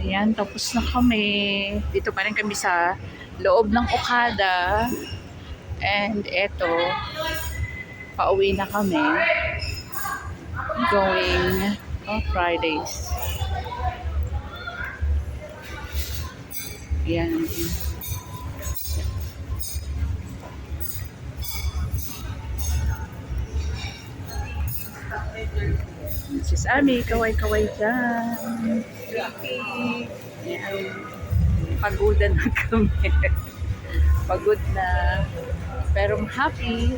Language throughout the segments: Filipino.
Ayan, tapos na kami. Dito pa rin kami sa loob ng Okada. And eto, pauwi na kami. Going on Fridays. Ayan. Sis Ami, kaway-kaway dyan. Pagoda na kami. Pagod na. Pero happy.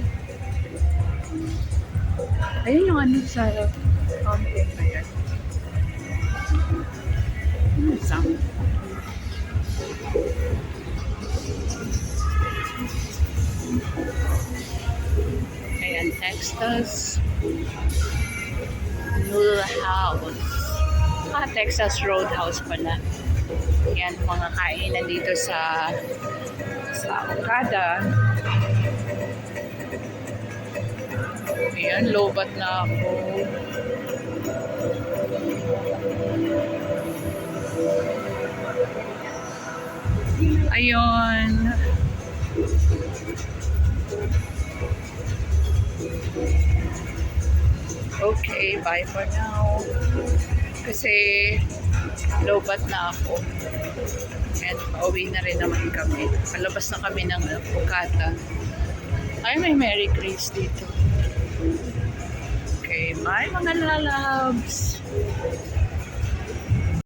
Ayun yung ano sa fountain na yan. Hmm, sound. Ayan. Noodle House. Ah, Texas Roadhouse pala. Yan, mga kainan dito sa sa Okada. Ayan, lobat na ako. Ayun. Okay, bye for now. Kasi lobat na ako. And pauwi na rin naman kami. Palabas na kami ng Pukata. Ay, may Merry Grace dito. Okay, bye mga lalabs.